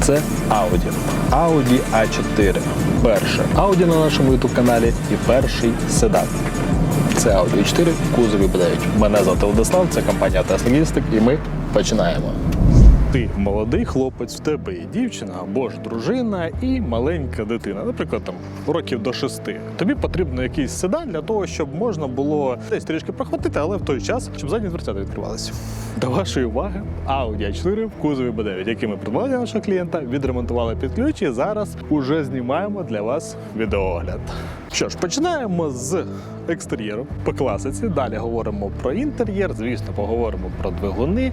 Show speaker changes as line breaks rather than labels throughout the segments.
Це Audi. Audi A4. Перше Audi на нашому youtube каналі і перший седан. Це Audi A4 в кузові B9. Мене звати Владислав, це компанія Tesla Logistic і ми починаємо. Ти молодий хлопець, в тебе є дівчина або ж дружина і маленька дитина, наприклад, там років до шести. Тобі потрібно якийсь седан для того, щоб можна було десь трішки прохватити, але в той час, щоб задні дверцята відкривалися. До вашої уваги, Audi A4 в кузові B9, який ми придбали для нашого клієнта, відремонтували під ключ і зараз уже знімаємо для вас відеоогляд. Що ж, починаємо з екстер'єру по класиці. Далі говоримо про інтер'єр. Звісно, поговоримо про двигуни,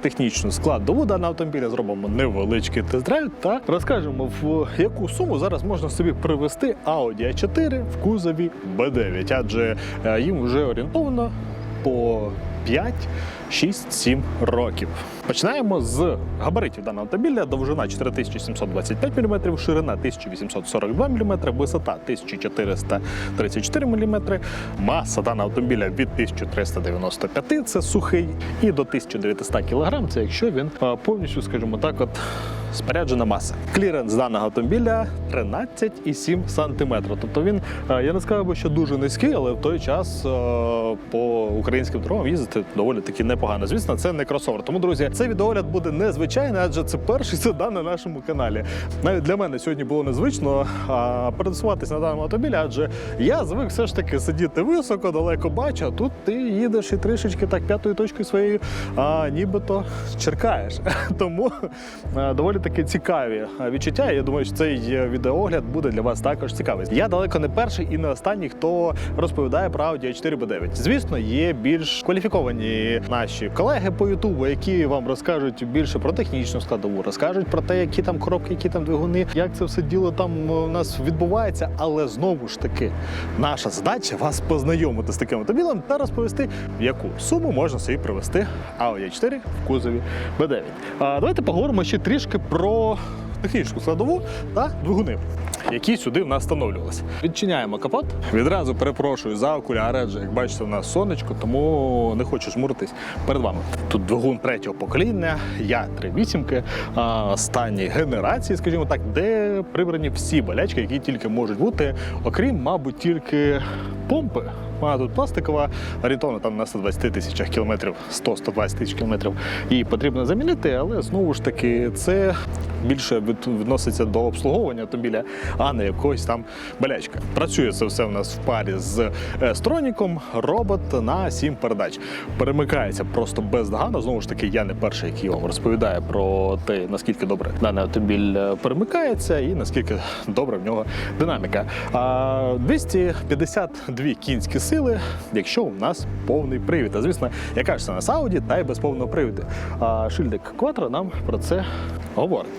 технічну складову даного автомобіля. Зробимо невеличкий тест-драйв та розкажемо, в яку суму зараз можна собі привезти Audi A4 в кузові B9, адже е, їм вже орієнтовно по 5, 6, 7 років. Починаємо з габаритів даного автомобіля. Довжина 4725 мм, ширина 1842 мм, висота 1434 мм, маса даного автомобіля від 1395 це сухий, і до 1900 кг, це якщо він повністю, скажімо так, от споряджена маса. Кліренс даного автомобіля 13,7 см. Тобто він, е, я не сказав би, що дуже низький, але в той час е, по українським дорогам їздити доволі таки непогано. Звісно, це не кросовер. Тому, друзі, цей відеогляд буде незвичайний, адже це перший седан на нашому каналі. Навіть для мене сьогодні було незвично пересуватися на даному автомобілі, адже я звик все ж таки сидіти високо, далеко бачу, а тут ти їдеш і трішечки так п'ятою точкою своєю, а, нібито черкаєш. Тому доволі таки цікаві відчуття. Я думаю, що цей е, відеогляд буде для вас також цікавий. Я далеко не перший і не останній, хто розповідає про Audi A4 B9. Звісно, є більш кваліфіковані наші колеги по Ютубу, які вам розкажуть більше про технічну складову, розкажуть про те, які там коробки, які там двигуни, як це все діло там е, у нас відбувається. Але знову ж таки, наша задача вас познайомити з таким автомобілем та розповісти, яку суму можна собі привезти Audi A4 в кузові B9. А давайте поговоримо ще трішки про технічну складову та двигуни. Які сюди в нас встановлювалися. Відчиняємо капот. Відразу перепрошую за окуляри, адже як бачите, у нас сонечко, тому не хочу жмуритись перед вами. Тут двигун третього покоління, я 38 останньої генерації, скажімо так, де прибрані всі болячки, які тільки можуть бути, окрім, мабуть, тільки помпи. Вона тут пластикова, орієнтовно там на 120 тисячах кілометрів, 100-120 тисяч кілометрів. Її потрібно замінити, але знову ж таки це більше відноситься до обслуговування автомобіля, а не якогось там болячка. Працює це все у нас в парі з е, Строніком, робот на 7 передач. Перемикається просто бездоганно. Знову ж таки, я не перший, який вам розповідає про те, наскільки добре даний автомобіль е, перемикається і наскільки добре в нього динаміка. 252 кінські сили, якщо у нас повний привід. А звісно, яка ж це на Audi, та й без повного привіду. А шильдик Quattro нам про це говорить.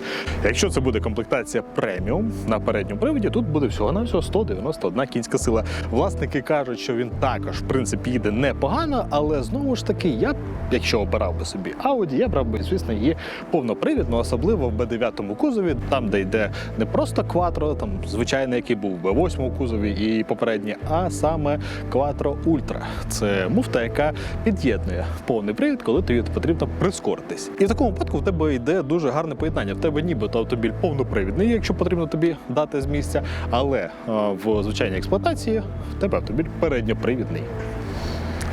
Якщо це буде комплектація преміум на передньому приводі, тут буде всього на всього 191 кінська сила. Власники кажуть, що він також в принципі їде непогано, але знову ж таки, я якщо обирав би собі Audi, я брав би, звісно, її повнопривідну, особливо в B9 кузові, там, де йде не просто Quattro, там звичайний, який був в B8 кузові і попередній, а саме Quattro Ultra. Це муфта, яка під'єднує повний привід, коли тобі потрібно прискоритись. І в такому випадку в тебе йде дуже гарне поєднання. В тебе нібито автомобіль повнопривідний, якщо потрібно тобі дати з місця, але е, в звичайній експлуатації в тебе автомобіль передньопривідний.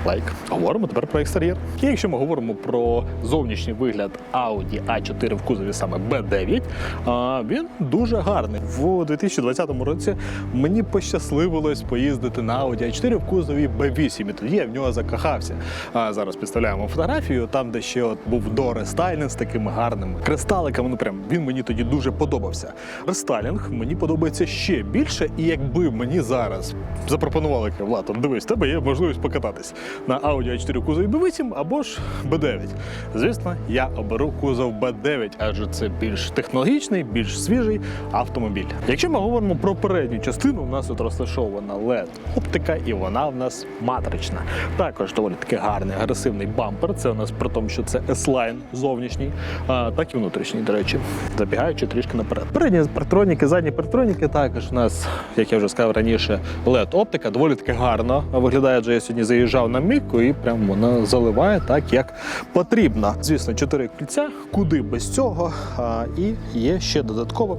Лайк. Говоримо тепер про екстер'єр. І якщо ми говоримо про зовнішній вигляд Audi A4 в кузові саме B9, а, він дуже гарний. В 2020 році мені пощасливилось поїздити на Audi A4 в кузові B8, і тоді я в нього закохався. А зараз підставляємо фотографію, там, де ще от був дорестайлінг з такими гарними кристаликами. Ну прям він мені тоді дуже подобався. Рестайлінг мені подобається ще більше, і якби мені зараз запропонували Влад, дивись, тебе є можливість покататись на Audi A4 кузові B8 або ж B9. Звісно, я оберу кузов B9, адже це більш технологічний, більш свіжий автомобіль. Якщо ми говоримо про передню частину, у нас тут розташована LED оптика, і вона в нас матрична. Також доволі таки гарний агресивний бампер. Це у нас при тому, що це S-Line зовнішній, а, так і внутрішній, до речі, забігаючи трішки наперед. Передні партроніки, задні партроніки також у нас, як я вже сказав раніше, LED оптика доволі таки гарно виглядає. Адже я сьогодні заїжджав на динаміку і прям вона заливає так, як потрібно. Звісно, чотири кільця, куди без цього. А, і є ще додатково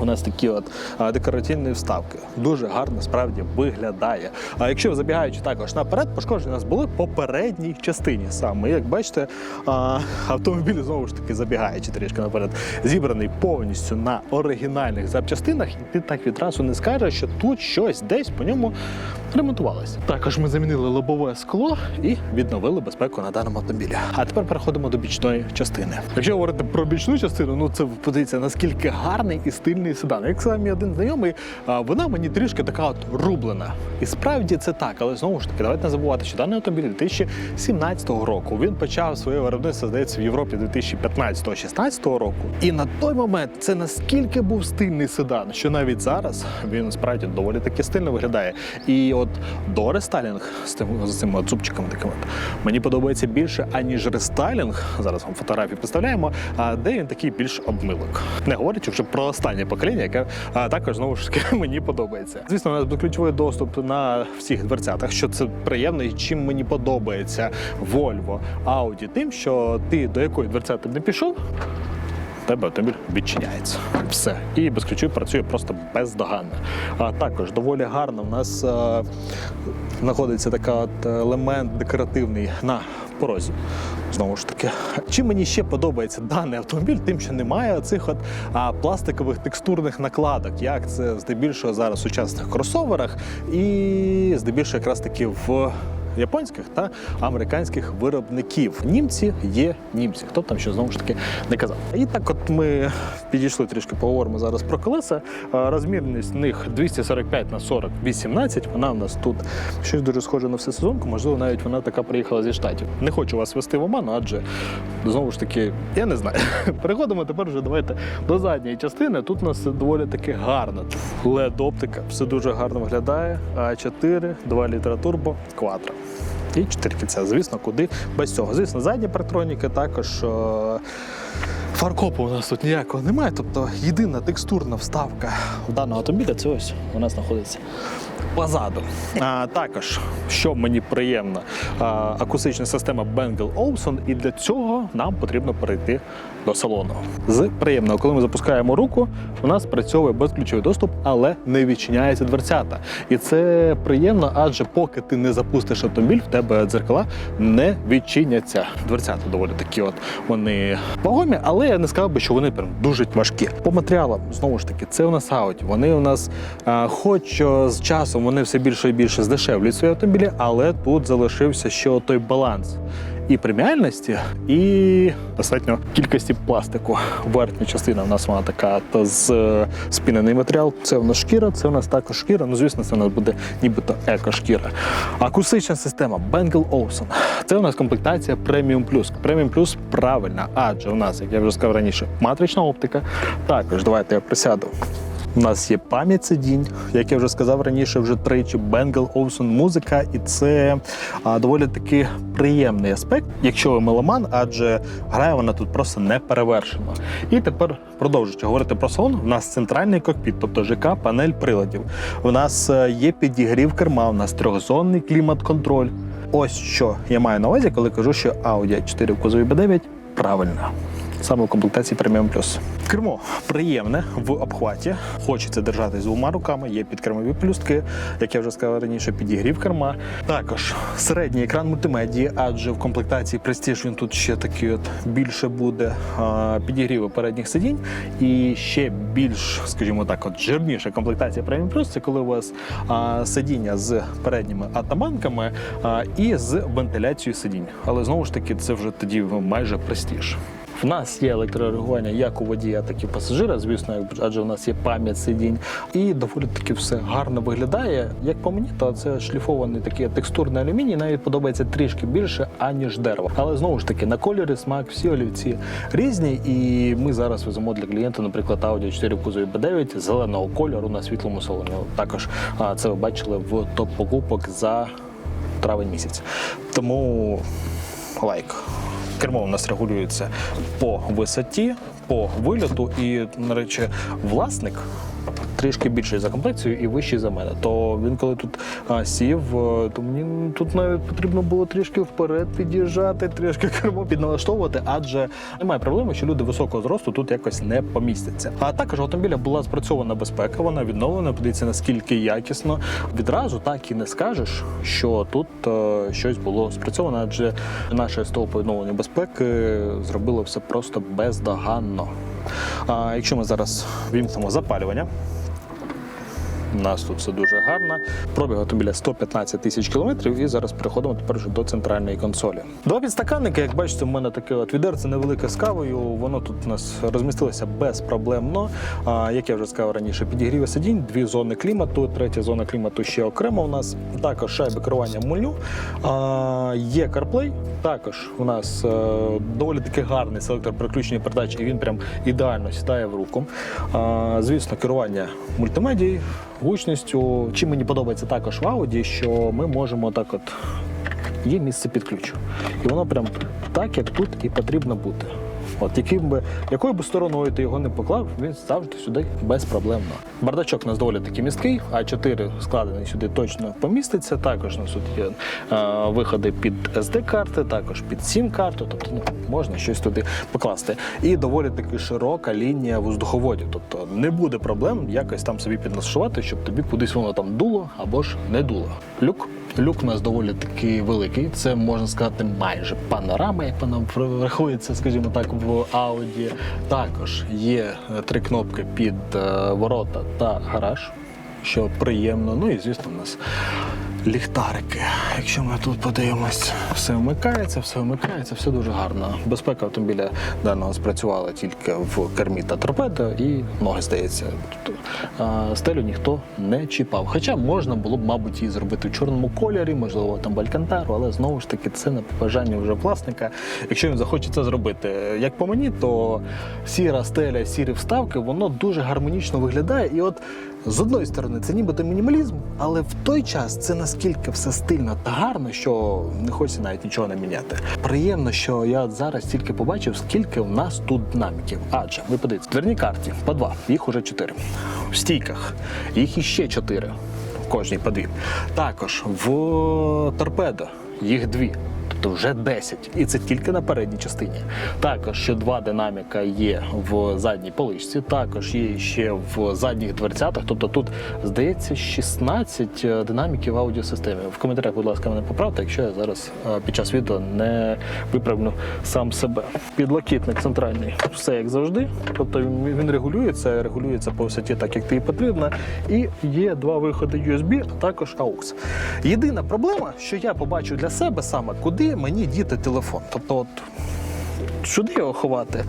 у нас такі от декоративні вставки. Дуже гарно справді виглядає. А якщо забігаючи також наперед, пошкодження у нас були по передній частині саме. Як бачите, автомобіль знову ж таки забігаючи трішки наперед, зібраний повністю на оригінальних запчастинах, і ти так відразу не скажеш, що тут щось десь по ньому ремонтувалося. Також ми замінили лобове скло і відновили безпеку на даному автомобілі. А тепер переходимо до бічної частини. Якщо говорити про бічну частину, ну це подивіться, наскільки гарний і стильний седан. Як сказав мій один знайомий, вона мені трішки така от рублена. І справді це так, але знову ж таки, давайте не забувати, що даний автомобіль 2017 року він почав своє виробництво, здається, в Європі 2015-16 року. І на той момент це наскільки був стильний седан, що навіть зараз він справді доволі таки стильно виглядає. І от до рестайлінг з тим з цими от зубчиками такими мені подобається більше, аніж рестайлінг. Зараз вам фотографії представляємо, де він такий більш обмилок. Не говорячи вже про останнє покоління, яке також знову ж таки мені подобається. Звісно, у нас буде ключовий доступ на всіх дверцятах, що це приємно і чим мені подобається Volvo, Audi, тим, що ти до якої дверцяти не пішов, тебе автомобіль відчиняється. Все. І без ключів працює просто бездоганно. А також доволі гарно в нас е, знаходиться така от елемент декоративний на порозі. Знову ж таки, чим мені ще подобається даний автомобіль, тим, що немає цих от а, пластикових текстурних накладок, як це здебільшого зараз в сучасних кросоверах, і здебільшого якраз таки в японських та американських виробників. Німці є німці. Хто там що знову ж таки не казав. І так, от ми підійшли трішки, поговоримо зараз про колеса. Розмірність них 245 на 40 18. Вона у нас тут щось дуже схоже на всесезонку. Можливо, навіть вона така приїхала зі штатів. Не хочу вас вести в оману, адже знову ж таки, я не знаю. Переходимо тепер вже давайте до задньої частини. Тут у нас доволі таки гарно. led оптика все дуже гарно виглядає. А4, 2 літра турбо, квадро. І 4 кільця. Звісно, куди без цього. Звісно, задні партроніки також. Фаркопу у нас тут ніякого немає. Тобто єдина текстурна вставка даного автомобіля це ось у нас знаходиться позаду. А, також, що мені приємно, а, акустична система Bengal Olufsen, і для цього нам потрібно перейти до салону. З приємного, коли ми запускаємо руку, у нас працьовує безключовий доступ, але не відчиняється дверцята. І це приємно, адже поки ти не запустиш автомобіль, в тебе дзеркала не відчиняться. Дверцята доволі такі, от вони вагомі, але я не сказав би, що вони прям дуже важкі. По матеріалам, знову ж таки, це у нас Audi. Вони у нас, а, хоч е, з часом вони все більше і більше здешевлюють свої автомобілі, але тут залишився ще той баланс. І преміальності, і достатньо кількості пластику. Верхня частина в нас вона така та з е, спінений матеріал. Це в нас шкіра, це в нас також шкіра. Ну, звісно, це у нас буде нібито еко-шкіра. Акустична система Bengal Olufsen. Це у нас комплектація Premium Plus. Premium Plus правильна, адже у нас, як я вже сказав раніше, матрична оптика. Також давайте я присяду. У нас є пам'ять сидінь, як я вже сказав раніше, вже тричі Bengal Olufsen музика, і це а, доволі таки приємний аспект, якщо ви меломан, адже грає вона тут просто не перевершено. І тепер продовжуючи говорити про салон, у нас центральний кокпіт, тобто ЖК, панель приладів. У нас е, є підігрів керма, у нас трьохзонний клімат-контроль. Ось що я маю на увазі, коли кажу, що Audi 4 в кузові B9 правильно. Саме в комплектації Premium Plus. Кермо приємне в обхваті. Хочеться держати з двома руками. Є підкермові плюстки, як я вже сказав раніше, підігрів керма. Також середній екран мультимедії, адже в комплектації Prestige він тут ще такий от більше буде а, підігріви передніх сидінь. І ще більш, скажімо так, от жирніша комплектація Premium Plus це коли у вас сидіння з передніми атаманками і з вентиляцією сидінь. Але знову ж таки, це вже тоді майже престиж. В нас є електрорегулювання як у водія, так і у пасажира, звісно, адже у нас є пам'ять сидінь. І доволі таки все гарно виглядає. Як по мені, то це шліфований такий текстурний алюміній, навіть подобається трішки більше, аніж дерево. Але знову ж таки, на кольорі, смак, всі олівці різні. І ми зараз веземо для клієнта, наприклад, Audi 4 в кузові B9 зеленого кольору на світлому салоні. Також це ви бачили в топ покупок за травень місяць. Тому лайк. Кермо у нас регулюється по висоті, по вильоту, і, на речі, власник. Трішки більший за комплекцією і вищий за мене. То він, коли тут а, сів, е, то мені тут навіть потрібно було трішки вперед під'їжджати, трішки кермо підналаштовувати, адже немає проблеми, що люди високого зросту тут якось не помістяться. А також автомобіля була спрацьована безпека, вона відновлена. Подивіться, наскільки якісно. Відразу так і не скажеш, що тут е, щось було спрацьовано, адже наше СТО по безпеки зробило все просто бездоганно. А якщо ми зараз вімкнемо запалювання. У нас тут все дуже гарно. Пробіг автомобіля 115 тисяч кілометрів, і зараз переходимо тепер до центральної консолі. Два підстаканники, як бачите, в мене таке от відерце невелике з кавою. Воно тут у нас розмістилося безпроблемно. А, як я вже сказав раніше, підігріви сидінь, дві зони клімату, третя зона клімату ще окремо. У нас також шайби керування меню. А, є CarPlay. Також у нас е, доволі таки гарний селектор переключення передач, і він прям ідеально сідає в руку. А, звісно, керування мультимедією, гучністю. Чим мені подобається також в Audi, що ми можемо так от. Є місце під ключ. І воно прям так, як тут і потрібно бути. От яким би, якою би стороною ти його не поклав, він завжди сюди безпроблемно. Бардачок у нас доволі таки місткий, А4 складений сюди точно поміститься. Також у нас тут є е, виходи під SD-карти, також під SIM-карту, тобто ну, можна щось туди покласти. І доволі таки широка лінія воздуховодів. Тобто не буде проблем якось там собі підлаштувати, щоб тобі кудись воно там дуло або ж не дуло. Люк. Люк у нас доволі таки великий. Це можна сказати майже панорама, як вона рахується, скажімо так, в ауді. Також є е, три кнопки під е, ворота та гараж, що приємно. Ну і звісно, у нас ліхтарики. Якщо ми тут подивимось, все вмикається, все вмикається, все дуже гарно. Безпека автомобіля даного спрацювала тільки в кермі та торпедо і ноги здається. Стелю ніхто не чіпав. Хоча можна було б, мабуть, її зробити в чорному кольорі, можливо, там балькантару, але знову ж таки це на побажання вже власника. Якщо він захоче це зробити, як по мені, то сіра стеля, сірі вставки, воно дуже гармонічно виглядає. І от з одної сторони, це нібито мінімалізм, але в той час це наскільки все стильно та гарно, що не хочеться навіть нічого не міняти. Приємно, що я зараз тільки побачив, скільки в нас тут динаміків. Адже ви подивіться, в карті по два, їх уже чотири. В стійках їх іще чотири. Кожній по дві. Також в торпедо їх дві. Тобто вже 10. І це тільки на передній частині. Також ще два динаміка є в задній поличці, також є ще в задніх дверцятах. Тобто тут, здається, 16 динаміків в аудіосистемі. В коментарях, будь ласка, мене поправте, якщо я зараз е, під час відео не виправлю сам себе. Підлокітник центральний, все як завжди. Тобто він регулюється, регулюється по висоті так, як тобі потрібно. І є два виходи USB, а також AUX. Єдина проблема, що я побачу для себе саме, куди мені діти телефон. Тобто, от сюди його ховати.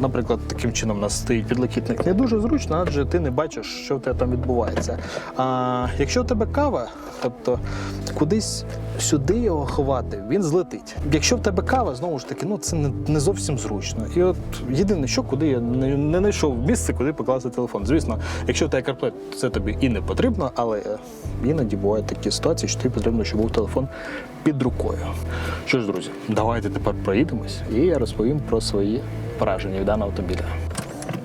Наприклад, таким чином у нас стоїть підлокітник не дуже зручно, адже ти не бачиш, що в тебе там відбувається. А якщо у тебе кава, тобто кудись сюди його ховати, він злетить. Якщо в тебе кава, знову ж таки, ну це не, зовсім зручно. І от єдине, що куди я не, знайшов місце, куди покласти телефон. Звісно, якщо в тебе CarPlay, це тобі і не потрібно, але іноді бувають такі ситуації, що тобі потрібно, щоб був телефон під рукою. Що ж, друзі, давайте тепер проїдемось, і я розповім про свої враження від даного автомобіля.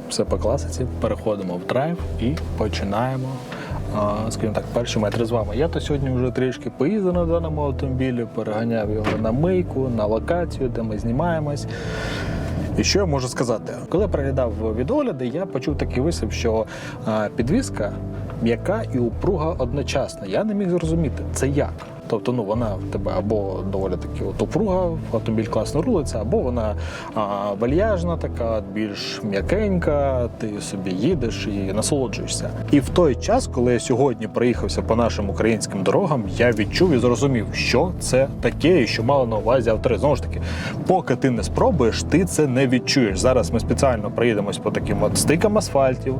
Все по класиці. Переходимо в драйв і починаємо. Скажімо так, перші метри з вами. Я то сьогодні вже трішки поїздив на даному автомобілі, переганяв його на мийку, на локацію, де ми знімаємось. І що я можу сказати? Коли переглядав відогляди, я почув такий висив, що а, підвіска м'яка і упруга одночасно. Я не міг зрозуміти, це як. Тобто, ну вона в тебе або доволі таки от упруга, автомобіль класно рулиться, або вона а, вальяжна, така більш м'якенька, ти собі їдеш і насолоджуєшся. І в той час, коли я сьогодні проїхався по нашим українським дорогам, я відчув і зрозумів, що це таке, і що мало на увазі автори. Знову ж таки, поки ти не спробуєш, ти це не відчуєш. Зараз ми спеціально проїдемось по таким от стикам асфальтів.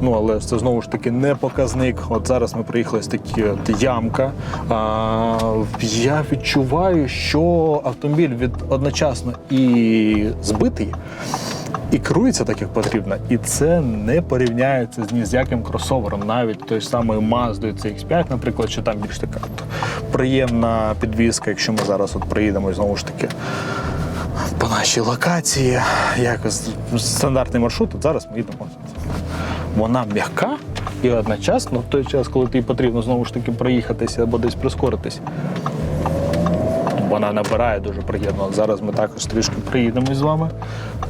Ну але це знову ж таки не показник. От зараз ми приїхали з такі от ямка. А, я відчуваю, що автомобіль від одночасно і збитий. І керується так, як потрібно, і це не порівняється з ні з яким кросовером, навіть той самою Mazda CX-5, наприклад, що там більш така приємна підвізка, якщо ми зараз от приїдемо знову ж таки по нашій локації. Якось стандартний маршрут. От зараз ми їдемо. Вона м'яка і одночасно в той час, коли тобі потрібно знову ж таки проїхатися або десь прискоритись. Вона набирає дуже приємно. Зараз ми також трішки приїдемо з вами,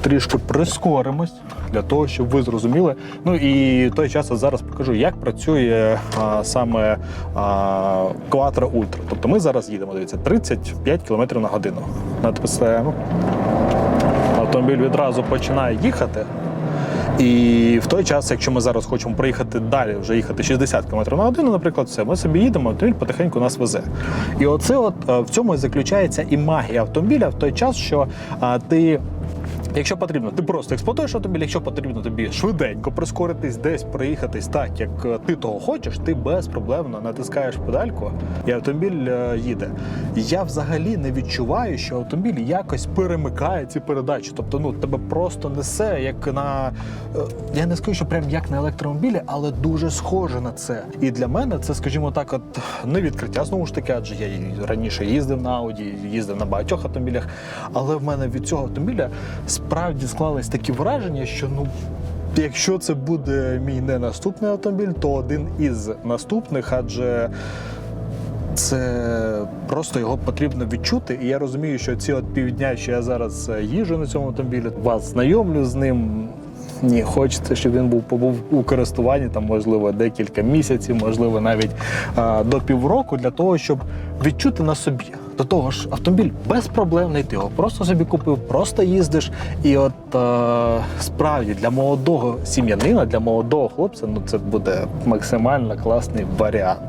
трішки прискоримось для того, щоб ви зрозуміли. Ну і той час я зараз покажу, як працює а, саме а, Quattro Ultra. Тобто ми зараз їдемо, дивіться, 35 км на годину. Натискаємо. Автомобіль відразу починає їхати. І в той час, якщо ми зараз хочемо проїхати далі, вже їхати 60 км на годину, наприклад, все, ми собі їдемо, автомобіль потихеньку нас везе. І оце от е, в цьому і заключається і магія автомобіля в той час, що а, ти. Якщо потрібно, ти просто експлуатуєш автомобіль, якщо потрібно тобі швиденько прискоритись, десь проїхатись так, як е, ти того хочеш, ти безпроблемно натискаєш педальку, і автомобіль е, їде. Я взагалі не відчуваю, що автомобіль якось перемикає ці передачі. Тобто, ну тебе просто несе як на е, я не скажу, що прям як на електромобілі, але дуже схоже на це. І для мене це, скажімо так, от не відкриття знову ж таки, адже я раніше їздив на Audi, їздив на багатьох автомобілях. Але в мене від цього автомобіля справді склались такі враження, що ну. Якщо це буде мій не наступний автомобіль, то один із наступних, адже це просто його потрібно відчути. І я розумію, що ці от півдня, що я зараз е, їжджу на цьому автомобілі, вас знайомлю з ним. Ні, хочеться, щоб він був побув у користуванні там, можливо, декілька місяців, можливо, навіть а, до півроку, для того, щоб відчути на собі. До того ж, автомобіль безпроблемний, ти його просто собі купив, просто їздиш. І от е, справді для молодого сім'янина, для молодого хлопця, ну це буде максимально класний варіант.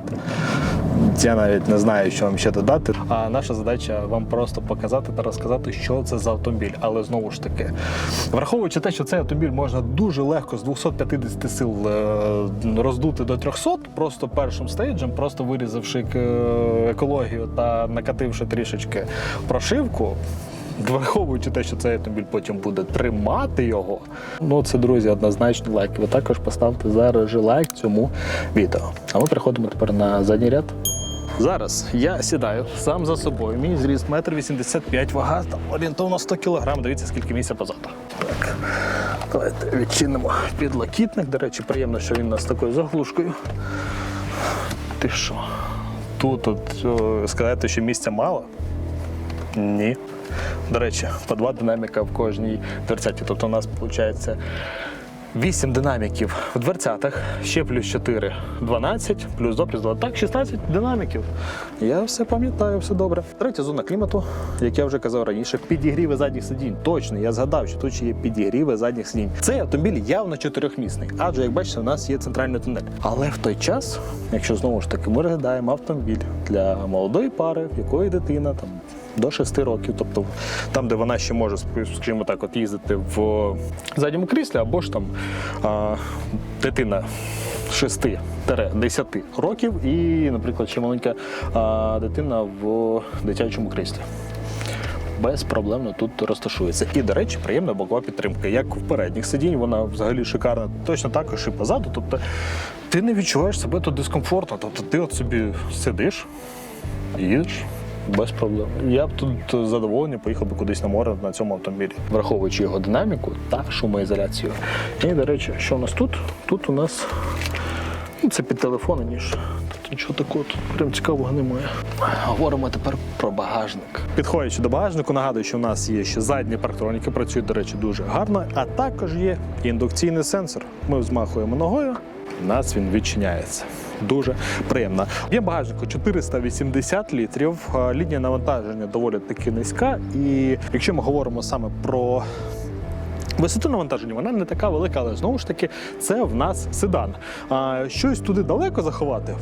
Я навіть не знаю, що вам ще додати. А наша задача вам просто показати та розказати, що це за автомобіль. Але знову ж таки, враховуючи те, що цей автомобіль можна дуже легко з 250 сил е, роздути до 300, просто першим стейджем, просто вирізавши е, екологію та накативши трішечки прошивку. Враховуючи те, що цей автомобіль потім буде тримати його. Ну це, друзі, однозначно лайк. Ви також поставте зараз же лайк цьому відео. А ми переходимо тепер на задній ряд. Зараз я сідаю сам за собою. Мій зріст 1,85 м, вага там орієнтовно 100 кг. Дивіться, скільки місця позаду. Так, давайте відчинимо підлокітник. До речі, приємно, що він у нас такою заглушкою. Ти що? Тут от, о, сказати, що місця мало? Ні. До речі, по два динаміка в кожній дверцяті. Тобто у нас виходить 8 динаміків в дверцятах, ще плюс 4 – 12, плюс 2, плюс 2. Так, 16 динаміків. Я все пам'ятаю, все добре. Третя зона клімату, як я вже казав раніше, підігріви задніх сидінь. Точно, я згадав, що тут ще є підігріви задніх сидінь. Цей автомобіль явно чотирьохмісний, адже, як бачите, у нас є центральний тунель. Але в той час, якщо знову ж таки ми розглядаємо автомобіль для молодої пари, в якої дитина там до 6 років, тобто там, де вона ще може, скажімо так, от їздити в задньому кріслі, або ж там а, дитина 6-10 років, і, наприклад, ще маленька а, дитина в дитячому кріслі. Безпроблемно тут розташується. І, до речі, приємна бокова підтримка. Як в передніх сидінь, вона взагалі шикарна. Точно також і позаду. Тобто ти не відчуваєш себе тут дискомфортно. Тобто ти от собі сидиш, їдеш. Без проблем. Я б тут задоволений поїхав би кудись на море на цьому автомобілі, враховуючи його динаміку та шумоізоляцію. І, до речі, що у нас тут? Тут у нас ну, це під телефони, ніж тут нічого такого тут прям цікавого немає. Говоримо тепер про багажник. Підходячи до багажнику, нагадую, що у нас є ще задні парктроніки, працюють, до речі, дуже гарно, а також є індукційний сенсор. Ми взмахуємо ногою. У нас він відчиняється. Дуже приємно. Є багажнику 480 літрів. Лінія навантаження доволі таки низька. І якщо ми говоримо саме про Висоту навантаження вона не така велика, але знову ж таки це в нас седан. А щось туди далеко заховати.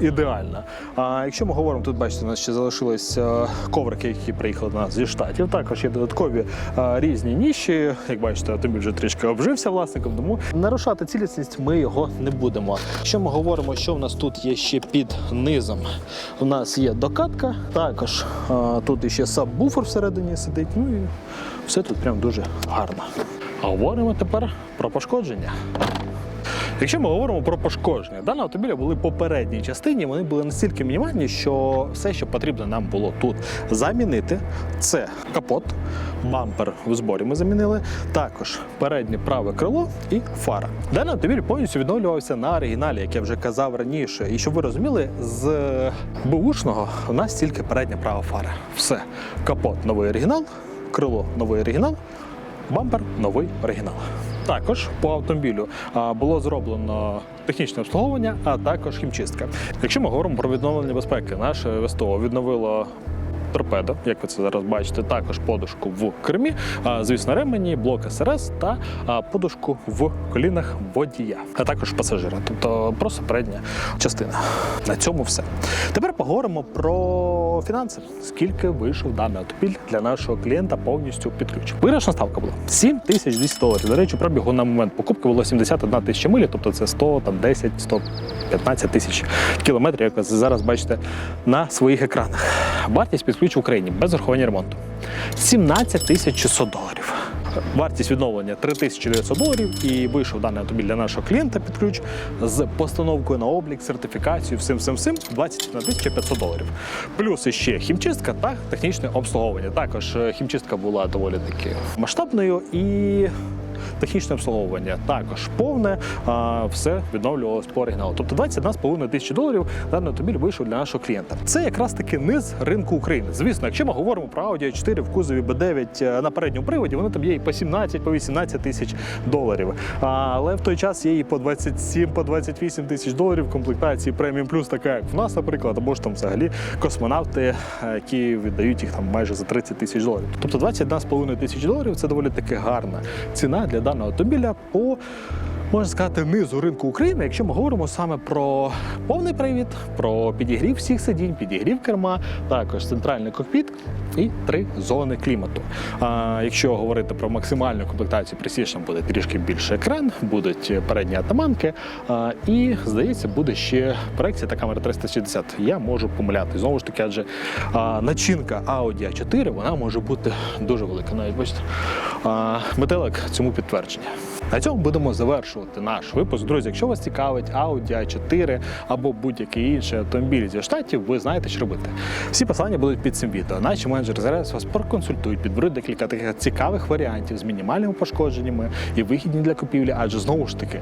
Ідеально. А якщо ми говоримо, тут бачите, у нас ще залишились коврики, які приїхали до нас зі штатів. Також є додаткові е, різні ніші. Як бачите, автомобіль вже трішки обжився власником, тому нарушати цілісність ми його не будемо. Якщо ми говоримо, що в нас тут є ще під низом, у нас є докатка, також е, тут іще сабвуфер всередині сидить. Ну і все тут прям дуже гарно. А говоримо тепер про пошкодження. Якщо ми говоримо про пошкодження, даного автомобіля були попередній частині, вони були настільки мінімальні, що все, що потрібно нам було тут замінити, це капот, бампер в зборі ми замінили, також переднє праве крило і фара. Даний автомобіль повністю відновлювався на оригіналі, як я вже казав раніше. І щоб ви розуміли, з бушного у нас тільки передня права фара. Все. Капот новий оригінал, крило новий оригінал, бампер новий оригінал. Також по автомобілю було зроблено технічне обслуговування, а також хімчистка. Якщо ми говоримо про відновлення безпеки, наше СТО відновило. Торпедо, як ви це зараз бачите, також подушку в кермі, звісно, ремені, блок СРС та подушку в колінах водія, а також пасажира, тобто просто передня частина. На цьому все. Тепер поговоримо про фінанси. Скільки вийшов даний автомобіль для нашого клієнта повністю під ключ. Виграшна ставка була 7200 доларів. До речі, пробігу на момент покупки було 71 тисяча милі, тобто це 100, там 10, 115 тисяч кілометрів, як ви зараз бачите на своїх екранах. Вартість під ключ в Україні без урахування ремонту 17 тисяч 600 доларів. Вартість відновлення 3900 доларів і вийшов даний автомобіль для нашого клієнта під ключ з постановкою на облік, сертифікацією, всім всім всім 21 тисяча 500 доларів. Плюс іще хімчистка та технічне обслуговування. Також е, хімчистка була доволі таки масштабною і. Технічне обслуговування також повне, а, все відновлювалося по оригіналу. Тобто 21,5 тисячі доларів даний автомобіль вийшов для нашого клієнта. Це якраз таки низ ринку України. Звісно, якщо ми говоримо про Audi a 4 в кузові B9 на передньому приводі, вони там є і по 17, по 18 тисяч доларів. Але в той час є і по 27, по 28 тисяч доларів в комплектації преміум плюс, така як в нас, наприклад, або ж там взагалі космонавти, е, які віддають їх там майже за 30 тисяч доларів. Тобто 21,5 тисяч доларів це доволі таки гарна ціна для даного автомобіля по можна сказати, низу ринку України, якщо ми говоримо саме про повний привід, про підігрів всіх сидінь, підігрів керма, також центральний кокпіт і три зони клімату. А якщо говорити про максимальну комплектацію, пресіжно буде трішки більше екран, будуть передні атаманки, а, і здається, буде ще проекція та камера 360. Я можу помиляти. Знову ж таки, адже а, начинка Audi a 4 вона може бути дуже велика. Навіть бачите, а, метелик цьому підтвердження. На цьому будемо завершувати наш випуск. Друзі, якщо вас цікавить Audi a 4 або будь-який інший автомобіль зі штатів, ви знаєте, що робити. Всі посилання будуть під цим відео. Наші менеджери зараз вас проконсультують, підберуть декілька таких цікавих варіантів з мінімальними пошкодженнями і вигідні для купівлі. Адже знову ж таки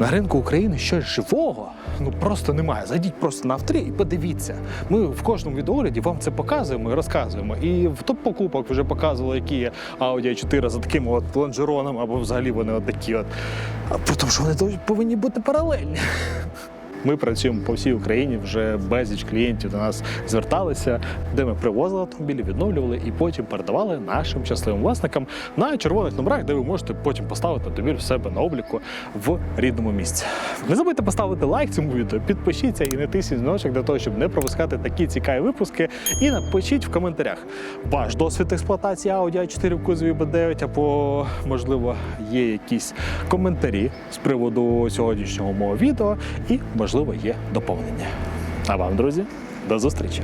на ринку України щось живого ну просто немає. Зайдіть просто на авторі і подивіться. Ми в кожному відеогляді вам це показуємо і розказуємо. І в топ покупок вже показували, які є Audi a 4 за такими от лонжеронами, або взагалі вони от такі от. А при тому, що вони повинні бути паралельні. Ми працюємо по всій Україні, вже безліч клієнтів до нас зверталися, де ми привозили автомобілі, відновлювали і потім передавали нашим щасливим власникам на червоних номерах, де ви можете потім поставити автомобіль в себе на обліку в рідному місці. Не забудьте поставити лайк цьому відео, підпишіться і не тисніть дзвіночок для того, щоб не пропускати такі цікаві випуски. І напишіть в коментарях ваш досвід експлуатації Audi a 4 в кузові B9, або можливо є якісь коментарі з приводу сьогоднішнього мого відео, і можливо є доповнення. А вам, друзі, до зустрічі!